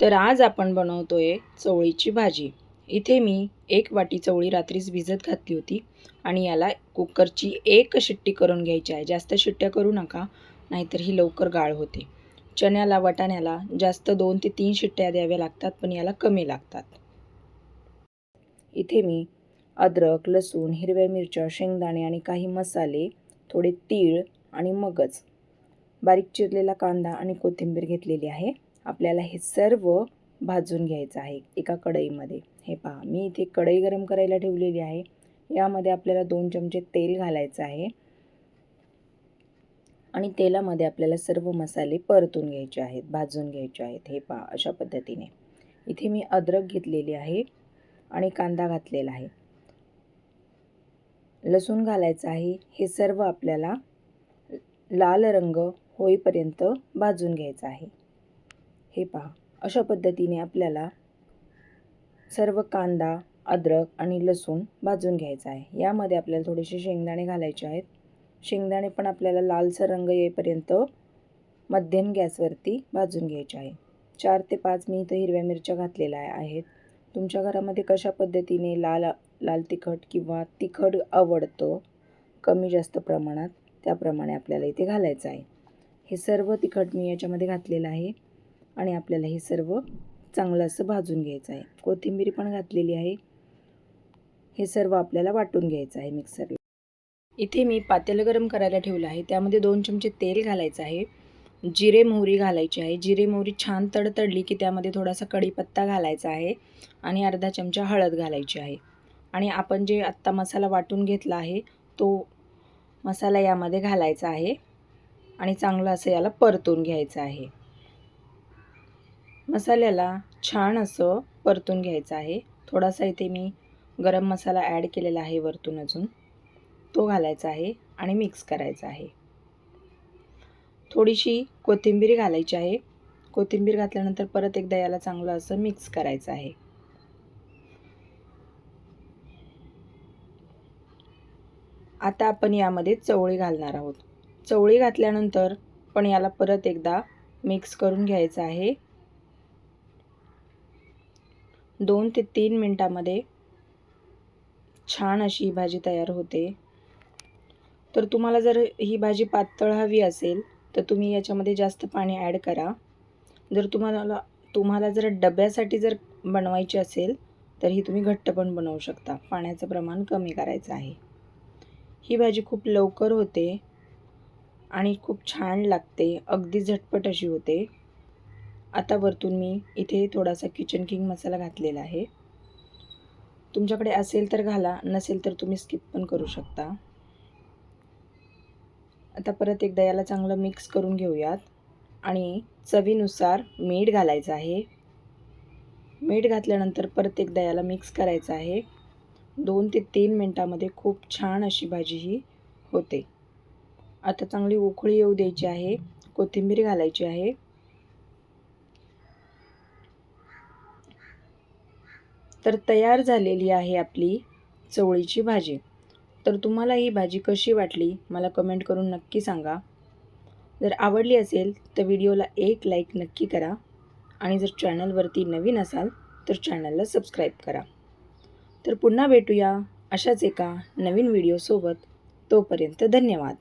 तर आज आपण बनवतोय चवळीची भाजी. इथे मी एक वाटी चवळी रात्रीच भिजत घातली होती आणि याला कुकरची एक शिट्टी करून घ्यायची आहे. जास्त शिट्ट्या करू नका नाहीतर ही लवकर गाळ होते. चण्याला वाटाण्याला जास्त दोन ते तीन शिट्ट्या द्याव्या लागतात पण याला कमी लागतात. इथे मी अद्रक लसूण हिरव्या मिरच्या शेंगदाणे आणि काही मसाले थोडे तीळ आणि मगज बारीक चिरलेला कांदा आणि कोथिंबीर घेतलेली आहे. आपल्याला हे सर्व भाजून घ्यायचं आहे एका कढईमध्ये. हे पहा मी इथे कढई गरम करायला ठेवलेली आहे. यामध्ये आपल्याला दोन चमचे तेल घालायचं आहे. आणि तेलामध्ये आपल्याला सर्व मसाले परतून घ्यायचे आहेत भाजून घ्यायचे आहेत. हे पहा अशा पद्धतीने. इथे मी अद्रक घेतलेली आहे आणि कांदा घातलेला आहे. लसूण घालायचं आहे. हे सर्व आपल्याला लाल रंग होईपर्यंत भाजून घ्यायचं आहे. हे पहा. अशा पद्धतीने आपल्याला सर्व कांदा अद्रक आणि लसूण भाजून घ्यायचा आहे. यामध्ये आपल्याला थोडेसे शेंगदाणे घालायचे आहेत. शेंगदाणे पण आपल्याला लालसर रंग येईपर्यंत मध्यम गॅसवरती भाजून घ्यायचे आहे. चार ते पाच मी इथं हिरव्या मिरच्या घातलेल्या आहेत. तुमच्या घरामध्ये कशा पद्धतीने लाल लाल तिखट किंवा तिखट आवडतो कमी जास्त प्रमाणात त्याप्रमाणे आपल्याला इथे घालायचं आहे. हे सर्व तिखट मी याच्यामध्ये घातलेलं आहे. आणि आपल्याला हे सर्व चांगलं असं भाजून घ्यायचं आहे. कोथिंबीर पण घातलेली आहे. हे सर्व आपल्याला वाटून घ्यायचं आहे मिक्सरला इथे मी पातेलं गरम करायला ठेवलं आहे. त्यामध्ये दोन चमचे तेल घालायचं आहे. जिरे मोहरी घालायची आहे. जिरे मोहरी छान तडतडली की त्यामध्ये थोडासा कढीपत्ता घालायचा आहे आणि अर्धा चमचा हळद घालायची आहे. आणि आपण जे आत्ता मसाला वाटून घेतला आहे तो मसाला यामध्ये घालायचा आहे आणि चांगलं असं याला परतून घ्यायचं आहे. मसाल्याला छान असं परतून घ्यायचं आहे. थोडासा इथे मी गरम मसाला ॲड केलेला आहे वरतून अजून. तो घालायचा आहे आणि मिक्स करायचा आहे. थोडीशी कोथिंबीर घालायची आहे. कोथिंबीर घातल्यानंतर परत एकदा याला चांगलं असं मिक्स करायचं आहे. आता आपण यामध्ये चवळी घालणार आहोत. चवळी घातल्यानंतर पण याला परत एकदा मिक्स करून घ्यायचं आहे. दोन ते तीन मिनटामध्ये छान अशी ही भाजी तयार होते. तर तुम्हाला जर ही भाजी पातळ हवी असेल तर तुम्ही याच्यामध्ये जास्त पाणी ॲड करा. जर तुम्हाला तुम्हाला जर डब्यासाठी जर बनवायची असेल तर ही तुम्ही घट्ट पण बनवू शकता. पाण्याचं प्रमाण कमी करायचं आहे. ही भाजी खूप लवकर होते आणि खूप छान लागते. अगदी झटपट अशी होते. आता वरतून मी इथे थोडासा किचन किंग मसाला घातलेला आहे. तुमच्याकडे असेल तर घाला नसेल तर तुम्ही स्किप पण करू शकता. आता परत एकदा याला चांगलं मिक्स करून घेऊयात. आणि चवीनुसार मीठ घालायचं आहे. मीठ घातल्यानंतर परत एकदा याला मिक्स करायचं आहे. दोन ते तीन मिनटामध्ये खूप छान अशी भाजी ही होते. आता चांगली उकळी येऊ द्यायची आहे. कोथिंबीर घालायची आहे. तर तयार झालेली आहे आपली चवळीची भाजी. तर तुम्हाला ही भाजी कशी वाटली मला कमेंट करून नक्की सांगा. जर आवडली असेल तर व्हिडिओला एक लाईक नक्की करा. आणि जर चॅनलवरती नवीन असाल तर चॅनलला सबस्क्राईब करा. तर पुन्हा भेटूया अशाच एका नवीन व्हिडिओसोबत तोपर्यंत धन्यवाद.